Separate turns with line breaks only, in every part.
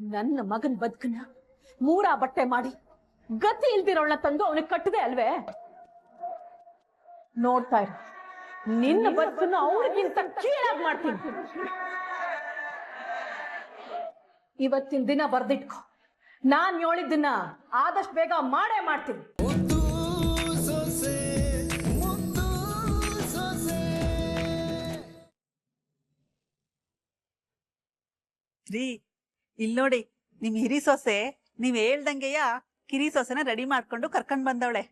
ನನ್ನ ಮಗನ್ ಬದುಕನ್ನ ಮೂರ ಬಟ್ಟೆ ಮಾಡಿ ಗತಿ ಇಲ್ದಿರೋಳ ತಂದು ಅವನಿಗೆ ಕಟ್ಟದೆ ಅಲ್ವೇ? ನೋಡ್ತಾ ಇರು. ನಿನ್ನ ಬದುಕನ್ನು ಅವ್ರಿಗಿಂತ ಕೀಳಾಗಿ ಮಾಡ್ತೀನಿ. ಇವತ್ತಿನ ದಿನ ಬರ್ದಿಟ್ಕೊ. ನಾನ್ ಹೇಳಿದ್ದನ್ನ ಆದಷ್ಟು ಬೇಗ ಮಾಡೇ ಮಾಡ್ತೀನಿ.
ರೀ ಇಲ್ ನೋಡಿ ನಿಮ್ ಹಿರಿ ಸೊಸೆ ನೀವ್ ಹೇಳ್ದಂಗೆಯ ಕಿರಿ ಸೊಸೆನ ರೆಡಿ ಮಾಡ್ಕೊಂಡು ಕರ್ಕೊಂಡ್ ಬಂದವಳೆ.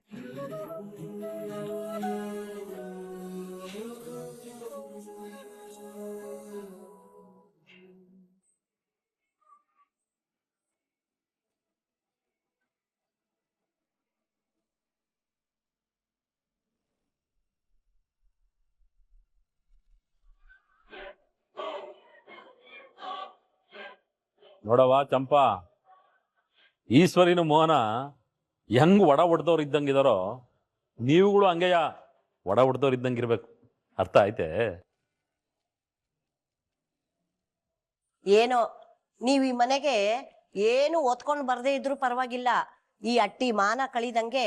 ನೋಡವ ಚಂಪಾ ಈಶ್ವರಿನ ಮೋಹನ ಹೆಂಗ್ ಒಡ ಹೊಡ್ದವ್ರು ಇದ್ದಂಗಿದಾರೋ ನೀವುಗಳು ಹಂಗೆಯ ಒಡ ಹೊಡ್ದವ್ರು ಇದ್ದಂಗಿರ್ಬೇಕು ಅರ್ಥ ಆಯ್ತೆ?
ಏನೋ ನೀವ್ ಈ ಮನೆಗೆ ಏನು ಓದ್ಕೊಂಡ್ ಬರ್ದೇ ಇದ್ರು ಪರವಾಗಿಲ್ಲ. ಈ ಅಟ್ಟಿ ಮಾನ ಕಳಿದಂಗೆ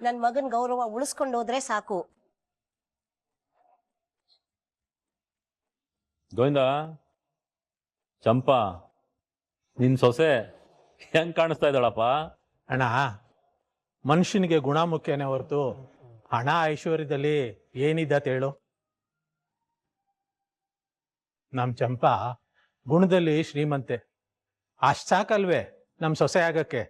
ನನ್ ಮಗನ್ ಗೌರವ ಉಳಿಸ್ಕೊಂಡು ಹೋದ್ರೆ ಸಾಕು.
ಗೋವಿಂದ ಚಂಪಾ ನಿನ್ ಸೊಸೆ ಹೆಂಗ್ ಕಾಣಿಸ್ತಾ ಇದ್ದಾಳಪ್ಪ?
ಅಣ್ಣ, ಮನುಷ್ಯನಿಗೆ ಗುಣ ಮುಖ್ಯನೇ ಹೊರತು ಹಣ ಐಶ್ವರ್ಯದಲ್ಲಿ ಏನಿದೆ ತೇಳು ನಮ್ ಚಂಪಾ ಗುಣದಲ್ಲಿ ಶ್ರೀಮಂತೆ. ಅಷ್ಟ್ ಸಾಕಲ್ವೇ ನಮ್ ಸೊಸೆ ಆಗಕ್ಕೆ?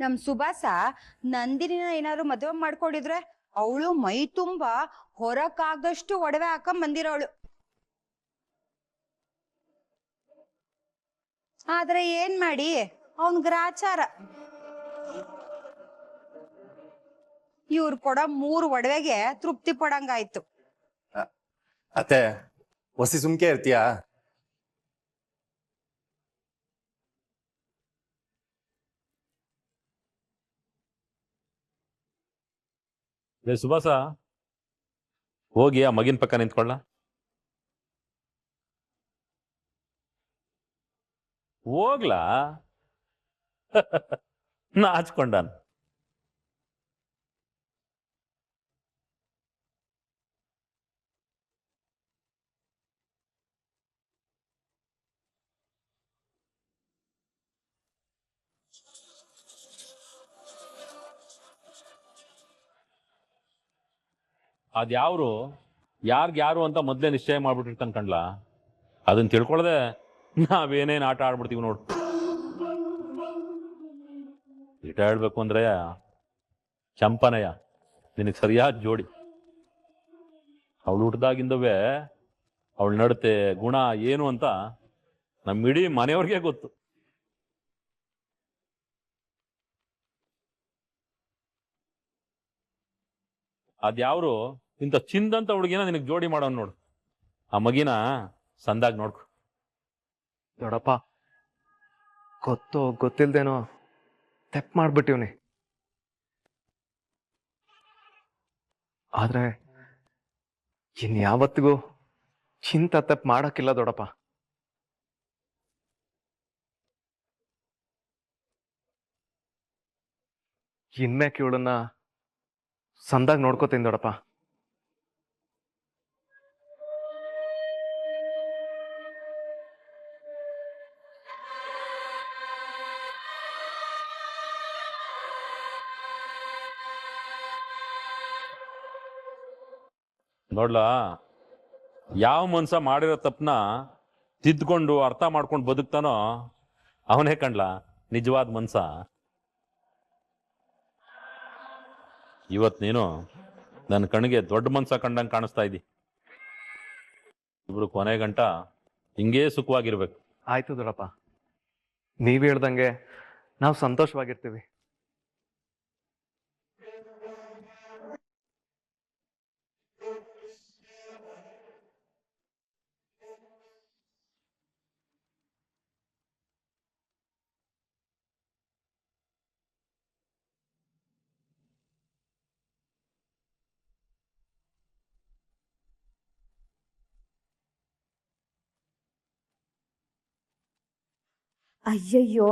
ನಮ್ ಸುಭಾಸ ನಂದಿನಿನ ಏನಾದ್ರು ಮದುವೆ ಮಾಡ್ಕೊಂಡಿದ್ರೆ ಅವಳು ಮೈ ತುಂಬಾ ಹೊರಕಾಗದಷ್ಟು ಒಡವೆ ಹಾಕೊಂಡ್ ಬಂದಿರೋಳು. ಆದ್ರೆ ಏನ್ ಮಾಡಿ? ಅವನ್ ಗ್ರಾಚಾರ. ಇವ್ರು ಕೊಡ ಮೂರು ಒಡವೆಗೆ ತೃಪ್ತಿ ಪಡಂಗಾಯ್ತು.
ಅತ್ತೆ, ಹೊಸಿ ಸುಮ್ಕೆ ಇರ್ತೀಯಾ?
ಲೇ ಸುಭಾಸ ಹೋಗಿ ಆ ಮಗಿನ ಪಕ್ಕ ನಿಂತ್ಕೊಳ್ಳ ಹೋಗ್ಲಾ? ನಾ ನಾಚ್ಕೊಂಡಾನ ಅದ್ಯಾವ್ರು ಯಾರು ಅಂತ ಮೊದ್ಲೇ ನಿಶ್ಚಯ ಮಾಡ್ಬಿಟ್ಟಿರ್ತಾನೆ ಕಣ್ಲ? ಅದನ್ನ ತಿಳ್ಕೊಳ್ದೆ ನಾವೇನೇನ್ ಆಟ ಆಡ್ಬಿಡ್ತೀವಿ ನೋಡು. ಈಟ ಹೇಳ್ಬೇಕು ಅಂದ್ರೆ, ಚಂಪನಯ್ಯ, ನಿನಗೆ ಸರಿಯಾದ ಜೋಡಿ. ಅವಳು ಹುಟ್ದಾಗಿಂದವೇ ಅವಳು ನಡತೆ, ಗುಣ, ಏನು ಅಂತ ನಮ್ಮ ಇಡೀ ಮನೆಯವ್ರಿಗೆ ಗೊತ್ತು. ಅದ್ಯಾವ್ರು? ಇಂಥ ಚಿಂದಂತ ಹುಡುಗಿನ ನಿನಗೆ ಜೋಡಿ ಮಾಡೋನ್ ನೋಡು. ಆ ಮಗಿನ ಸಂದಾಗ ನೋಡ್ಕೊ.
ದೊಡ್ಡಪ್ಪ ಗೊತ್ತೋ ಗೊತ್ತಿಲ್ದೇನೋ ತೆಪ್ ಮಾಡ್ಬಿಟ್ಟಿವ್ನಿ. ಆದ್ರೆ ಇನ್ಯಾವತ್ತಿಗೂ ಚಿಂತ ತಪ್ಪು ಮಾಡಕ್ಕಿಲ್ಲ ದೊಡಪ್ಪ. ಇನ್ಮ್ಯಾಕ್ ಇವಳನ್ನ ಸಂದಾಗ ನೋಡ್ಕೋತೀನಿ ದೊಡ್ಡಪ್ಪ
ನೋಡ್ಲಾ, ಯಾವ ಮನ್ಸ ಮಾಡಿರೋ ತಪ್ಪನ ತಿದ್ಕೊಂಡು ಅರ್ಥ ಮಾಡ್ಕೊಂಡು ಬದುಕ್ತಾನೋ ಅವನೇ ಕಣ್ಲಾ, ನಿಜವಾದ ಮನ್ಸ. ಇವತ್ ನೀನು ನನ್ನ ಕಣ್ಣಿಗೆ ದೊಡ್ಡ ಮನ್ಸ ಕಂಡಂಗೆ ಕಾಣಿಸ್ತಾ ಇದ್ದಿ. ಇಬ್ರು ಕೊನೆ ಗಂಟ ಹಿಂಗೇ ಸುಖವಾಗಿರ್ಬೇಕು.
ಆಯ್ತು ದೊಡಪ್ಪ. ನೀವು ಹೇಳ್ದಂಗೆ ನಾವು ಸಂತೋಷವಾಗಿರ್ತೀವಿ.
ಅಯ್ಯಯ್ಯೋ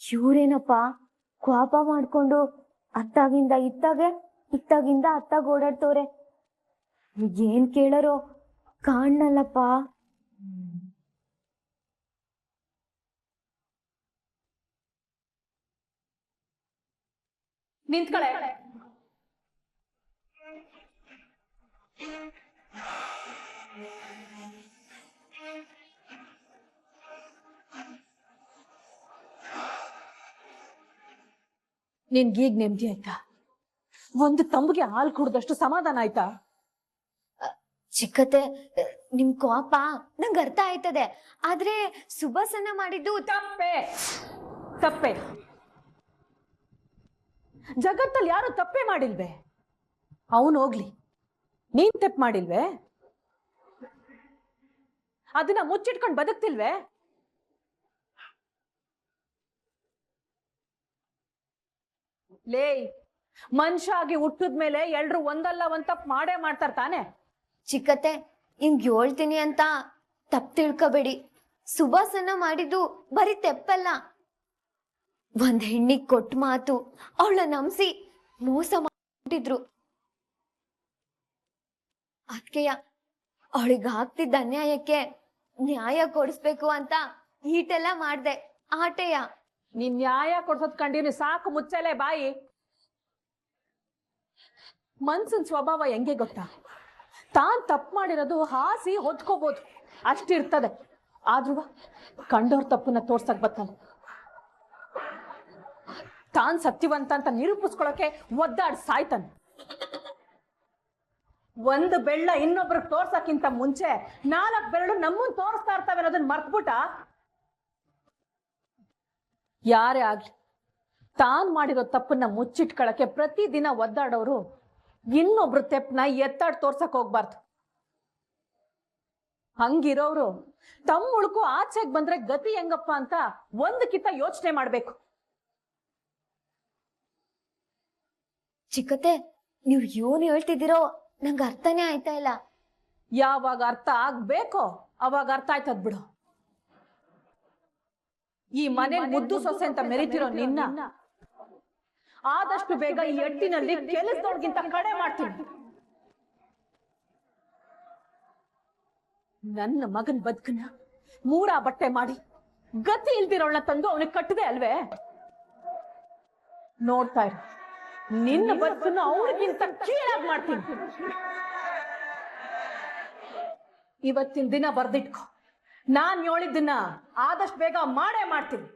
ಇವ್ರೇನಪ್ಪ ಕೋಪ ಮಾಡ್ಕೊಂಡು ಅತ್ತಾಗಿಂದ ಇತ್ತಾಗೆ ಇತ್ತಾಗಿಂದ ಅತ್ತಾಗ ಓಡಾಡ್ತವ್ರೆ. ಏನ್ ಕೇಳರೋ? ಕಾಣಲ್ಲಪ್ಪ
ನಿಂತ್ಕಳೆ. ನಿನ್ಗೀಗ ನೆಮ್ಮದಿ ಆಯ್ತಾ? ಒಂದು ತಂಬಿಗೆ ಹಾಲು ಕುಡ್ದಷ್ಟು ಸಮಾಧಾನ ಆಯ್ತಾ?
ಚಿಕ್ಕತೆ ನಿಮ್ ಕೋಪ ನಂಗೆ ಅರ್ಥ ಆಯ್ತದೆ. ಆದ್ರೆ ಸುಭಾಸನ ಮಾಡಿದ್ದು
ತಪ್ಪೆ. ತಪ್ಪೆ. ಜಗತ್ತಲ್ಲಿ ಯಾರು ತಪ್ಪೆ ಮಾಡಿಲ್ವೆ? ಅವನು ಹೋಗ್ಲಿ. ನೀನ್ ತಪ್ಪು ಮಾಡಿಲ್ವೇ? ಅದನ್ನ ಮುಚ್ಚಿಟ್ಕೊಂಡು ಬದುಕ್ತಿಲ್ವೇ? ಲೇ ಮನುಷ್ಯ ಆಗಿ ಹುಟ್ಟಿದ್ಮೇಲೆ ಎಲ್ರು ಒಂದಲ್ಲ ಒಂದ್ ತಪ್ಪು ಮಾಡೇ ಮಾಡ್ತಾರ ತಾನೆ?
ಚಿಕ್ಕತೆ ಹಿಂಗ್ ಹೇಳ್ತೀನಿ ಅಂತ ತಪ್ಪು ತಿಳ್ಕೊಬೇಡಿ. ಸುಭಾಸನ ಮಾಡಿದ್ದು ಬರೀ ತೆಪ್ಪಲ್ಲ. ಒಂದ್ ಹೆಣ್ಣಿಗ್ ಕೊಟ್ಟ ಮಾತು ಅವಳ ನಂಬಿಸಿ ಮೋಸ ಮಾಡಿದ್ರು ಅದಕ್ಕೆಯ ಅವಳಿಗೆ ಆಗ್ತಿದ್ದ ಅನ್ಯಾಯಕ್ಕೆ ನ್ಯಾಯ ಕೊಡಿಸ್ಬೇಕು ಅಂತ ಈಟೆಲ್ಲ ಮಾಡ್ದೆ. ಆಟೆಯ.
ನೀನ್ ನ್ಯಾಯ ಕೊಡ್ಸೋದ್ ಕಂಡಿನಿ ಸಾಕು ಮುಚ್ಚಲೆ, ಬಾಯಿ. ಮನ್ಸಿನ ಸ್ವಭಾವ ಹೆಂಗೆ ಗೊತ್ತಾ? ತಾನ್ ತಪ್ಪು ಮಾಡಿರೋದು ಹಾಸಿ ಹೊತ್ಕೋಬಹುದು ಅಷ್ಟಿರ್ತದೆ. ಆದ್ರೂ ಕಂಡೋರ್ ತಪ್ಪನ್ನ ತೋರ್ಸಕ್ ಬರ್ತಾನೆ ತಾನ್ ಸತ್ಯವಂತ ಅಂತ ನಿರೂಪಿಸ್ಕೊಳಕ್ಕೆ ಒದ್ದಾಡ್ ಸಾಯ್ತಾನೆ. ಒಂದು ಬೆಳ್ಳ ಇನ್ನೊಬ್ರಿಗೆ ತೋರ್ಸಕ್ಕಿಂತ ಮುಂಚೆ ನಾಲ್ಕು ಬೆರಳು ನಮ್ಮನ್ನು ತೋರಿಸ್ತಾ ಇರ್ತವೆ ಅನ್ನೋದನ್ನ ಮರ್ತ್ಬಿಟ್ಟ ಯಾರೇ ಆಗ್ಲಿ ತಾನು ಮಾಡಿರೋ ತಪ್ಪನ್ನ ಮುಚ್ಚಿಟ್ಕೊಳಕ್ಕೆ ಪ್ರತಿದಿನ ಒದ್ದಾಡೋರು ಇನ್ನೊಬ್ರು ತೆಪ್ಪನ ಎತ್ತಾಡ್ ತೋರ್ಸಕ್ ಹೋಗ್ಬಾರ್ದು. ಹಂಗಿರೋರು ತಮ್ಮ ಉಳ್ಕು ಆಚೆಗೆ ಬಂದ್ರೆ ಗತಿ ಹೆಂಗಪ್ಪ ಅಂತ ಒಂದಕ್ಕಿಂತ ಯೋಚನೆ ಮಾಡ್ಬೇಕು.
ಚಿಕ್ಕತೆ ನೀವು ಏನು ಹೇಳ್ತಿದ್ದೀರೋ ನಂಗೆ ಅರ್ಥನೇ ಆಯ್ತಾ ಇಲ್ಲ.
ಯಾವಾಗ ಅರ್ಥ ಆಗ್ಬೇಕೋ ಅವಾಗ ಅರ್ಥ ಆಯ್ತದ್ ಬಿಡು. ಈ ಮನೆ ಮುದ್ದು ಸೊಸೆ ಅಂತ ಮೆರಿತಿರೋ ನಿನ್ನ. ಆದಷ್ಟು ಬೇಗ ಈ ಎಟ್ಟಿನಲ್ಲಿ ಕೆಲಸದವ್ರಿಗಿಂತ ಕಡೆ ಮಾಡ್ತೀನಿ. ನನ್ನ ಮಗನ್ ಬದುಕನ್ನ ಮೂರ ಬಟ್ಟೆ ಮಾಡಿ ಗತಿ ಇಲ್ದಿರೋಳ್ನ ತಂದು ಅವನಿಗೆ ಕಟ್ಟದೆ ಅಲ್ವೇ? ನೋಡ್ತಾ ಇರು. ನಿನ್ನ ಬದುಕನ್ನು ಅವ್ರಿಗಿಂತ ಕೀಳಾಗಿ ಮಾಡ್ತೀನಿ. ಇವತ್ತಿನ ದಿನ ಬರ್ದಿಟ್ಕೊ. ನಾನ್ ಹೇಳಿದ್ದನ್ನ ಆದಷ್ಟು ಬೇಗ ಮಾಡೇ ಮಾಡ್ತೀನಿ.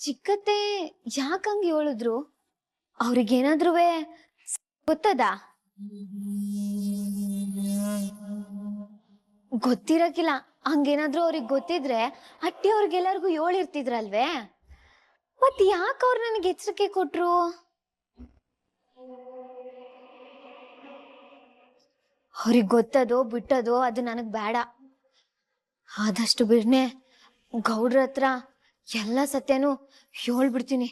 ಚಿಕ್ಕತ್ತೆ ಯಾಕಂಗ್ ಹೇಳಿದ್ರು? ಅವ್ರಿಗೇನಾದ್ರೂ ಗೊತ್ತದ? ಗೊತ್ತಿರಕಿಲ್ಲ. ಹಂಗೇನಾದ್ರೂ ಅವ್ರಿಗೆ ಗೊತ್ತಿದ್ರೆ ಅಟ್ಟಿ ಅವ್ರಿಗೆಲ್ಲರಿಗೂ ಹೇಳಿರ್ತಿದ್ರಲ್ವೇ ಮತ್ ಯಾಕೆ ಅವ್ರು ನನಗೆ ಎಚ್ಚರಿಕೆ ಕೊಟ್ರು? ಅವ್ರಿಗೆ ಗೊತ್ತದೋ ಬಿಟ್ಟದೋ ಅದು ನನಗೆ ಬೇಡ. ಆದಷ್ಟು ಬಿಡ್ನೆ ಗೌಡ್ರ ಹತ್ರ ಎಲ್ಲ ಸತ್ಯನೂ ಹೇಳ್ಬಿಡ್ತೀನಿ.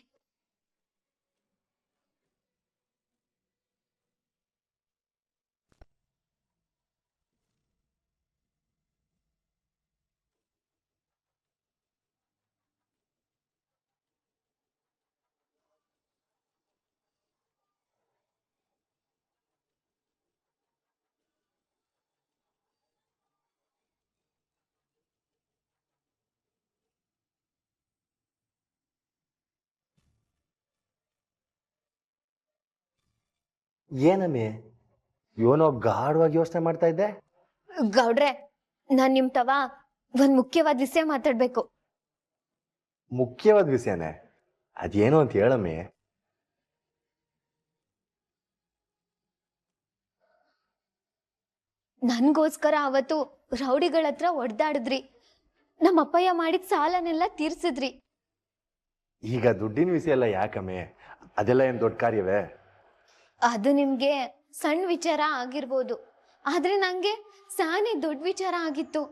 ಏನಮ್ಮಿ? ಏನೋ ಗಾಢವಾಗಿ ಯೋಚನೆ ಮಾಡ್ತಾ ಇದ್ದೆ?
ಗೌಡ್ರೆ ನಾನ್ ನಿಮ್ ತವ ಒಂದ್ ಮುಖ್ಯವಾದ ವಿಷಯ ಮಾತಾಡ್ಬೇಕು.
ಮುಖ್ಯವಾದ ವಿಷಯನೇ? ಅದೇನು ಅಂತ ಹೇಳಮ್ಮಿ.
ನನ್ಗೋಸ್ಕರ ಅವತ್ತು ರೌಡಿಗಳ ಹತ್ರ ಒಡ್ದಾಡಿದ್ರಿ. ನಮ್ಮ ಅಪ್ಪಯ್ಯ ಮಾಡಿದ ಸಾಲನೆಲ್ಲ ತೀರ್ಸಿದ್ರಿ.
ಈಗ ದುಡ್ಡಿನ ವಿಷಯ ಎಲ್ಲ ಯಾಕಮ್ಮಿ? ಅದೆಲ್ಲ ಏನ್ ದೊಡ್ಡ ಕಾರ್ಯವೇ?
ಅದು ನಿಮ್ಗೆ ಸಣ್ಣ ವಿಚಾರ ಆಗಿರ್ಬೋದು. ಆದ್ರೆ ನಂಗೆ ಸಾನೆ ದೊಡ್ಡ ವಿಚಾರ ಆಗಿತ್ತು.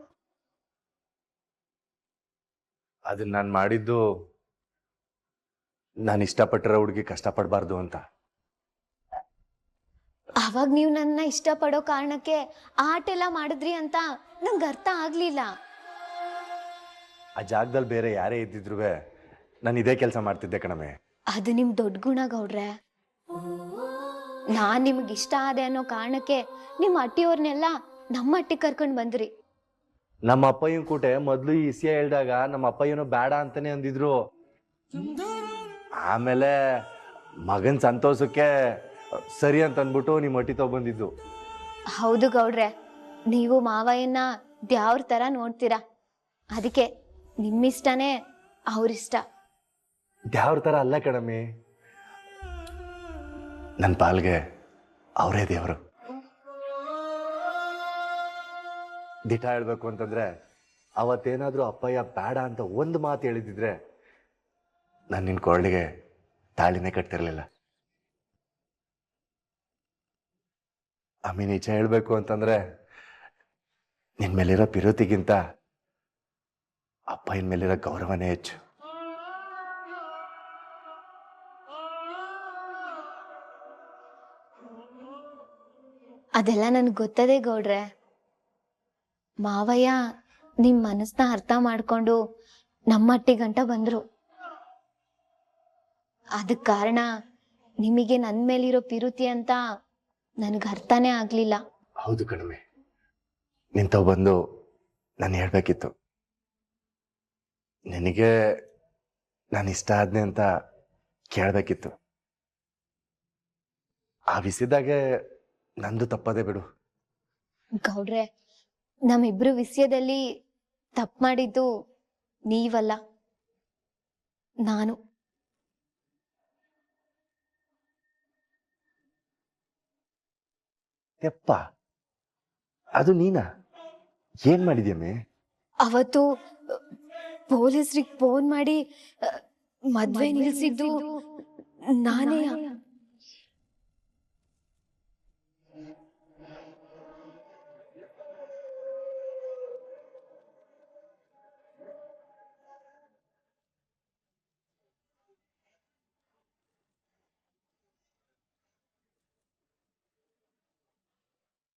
ಅದನ್ನ ನಾನು ಮಾಡಿದ್ದು ನಾನು ಇಷ್ಟಪಟ್ಟಿರೋ ಹುಡುಗಿ ಕಷ್ಟಪಡಬಾರ್ದು ಅಂತ.
ಅವಾಗ ನೀವು ನನ್ನ ಇಷ್ಟಪಡೋ ಕಾರಣಕ್ಕೆ ಆಟ ಎಲ್ಲ ಮಾಡಿದ್ರಿ ಅಂತ ನಂಗೆ ಅರ್ಥ ಆಗ್ಲಿಲ್ಲ.
ಆ ಜಾಗದಲ್ಲಿ ಬೇರೆ ಯಾರೇ ಇದ್ದಿದ್ರು ನಾನು ಇದೇ ಕೆಲಸ ಮಾಡ್ತಿದ್ದೆ ಕಣಮೆ
ಅದು ನಿಮ್ ದೊಡ್ಡ ಗುಣ ಗೌಡ್ರೆ. ನಾನ್ ನಿಮ್ಗೆ ಇಷ್ಟ ಆದೆ ಅನ್ನೋ ಕಾರಣಕ್ಕೆ ನಿಮ್ಮ ಅಟ್ಟಿಯವ್ರನ್ನೆಲ್ಲ ನಮ್ಮ ಅಟ್ಟಿ ಕರ್ಕೊಂಡು ಬಂದ್ರಿ.
ನಮ್ಮ ಅಪ್ಪಯ್ಯನ ಕೂಟೆ ಮೊದ್ಲು ಈ ಹೇಳಿದಾಗ ಹೇಳ್ದಾಗ ನಮ್ಮ ಅಪ್ಪಯ್ಯನು ಬೇಡ ಅಂತಾನೆ ಅಂದಿದ್ರು. ಆಮೇಲೆ ಮಗನ್ ಸಂತೋಷಕ್ಕೆ ಸರಿ ಅಂತ ಅಂದ್ಬಿಟ್ಟು ನಿಮ್ಮ ಅಟ್ಟಿ ತಗೊಂಬಂದಿದ್ದು.
ಹೌದು ಗೌಡ್ರೆ ನೀವು ಮಾವಯ್ಯನ ದ್ಯಾವ್ರ ತರ ನೋಡ್ತೀರಾ? ಅದಕ್ಕೆ ನಿಮ್ಮಿಷ್ಟನೇ ಅವ್ರಿಷ್ಟ.
ದ್ಯಾವ್ರ ಥರ ಅಲ್ಲ ಕಣಮ್ಮಿ. ನನ್ನ ಪಾಲ್ಗೆ ಅವರೇ ದೇವರು. ದಿಟ ಹೇಳ್ಬೇಕು ಅಂತಂದ್ರೆ, ಅವತ್ತೇನಾದರೂ ಅಪ್ಪಯ್ಯ ಬೇಡ ಅಂತ ಒಂದು ಮಾತು ಹೇಳಿದಿದ್ರೆ ನಾನು ನಿನ್ನ ಕೊರಳಿಗೆ ತಾಳಿನೇ ಕಟ್ತಿರ್ಲಿಲ್ಲ. ಅಮ್ಮಿ ನಿಜ ಹೇಳಬೇಕು ಅಂತಂದ್ರೆ, ನಿನ್ ಮೇಲಿರೋ ಪಿರೋತಿಗಿಂತ ಅಪ್ಪಯ್ಯನ ಮೇಲಿರೋ ಗೌರವನೇ ಹೆಚ್ಚು.
ಅದೆಲ್ಲ ನನ್ಗೆ ಗೊತ್ತದೆ ಗೌಡ್ರೆ. ಮಾವಯ್ಯ ನಿಮ್ ಮನಸ್ನ ಅರ್ಥ ಮಾಡ್ಕೊಂಡು ನಮ್ಮಟ್ಟಿ ಗಂಟ ಬಂದ್ರು. ಅದಕ್ ಕಾರಣ ನಿಮಗೆ ನನ್ ಮೇಲಿರೋ ಪಿರುತಿ ಅಂತ ನನಗೆ ಅರ್ಥನೇ ಆಗ್ಲಿಲ್ಲ.
ಹೌದು ಕಡಿಮೆ ನಿಂತವ್ ಬಂದು ನಾನು ಹೇಳ್ಬೇಕಿತ್ತು. ನಿನಗೆ ನಾನು ಇಷ್ಟ ಆದ್ನೆ ಅಂತ ಕೇಳಬೇಕಿತ್ತು. ಆ ವಿಷಯದಾಗೆ ನಂದು ತಪ್ಪದೆ ಬಿಡು.
ಗೌಡ್ರೆ ನಮ್ಮಿಬ್ರು ವಿಷಯದಲ್ಲಿ ತಪ್ಪು ಮಾಡಿದ್ದು ನೀವಲ್ಲ ನಾನು.
ಎಪ್ಪ ಅದು ನೀನಾ? ಏನ್ ಮಾಡಿದ್ಯಮ್ಮೆ
ಅವತ್ತು ಪೊಲೀಸ್ರಿಗೆ ಫೋನ್ ಮಾಡಿ ಮದ್ವೆ ನಿಲ್ಸಿದ್ದು ನಾನೇ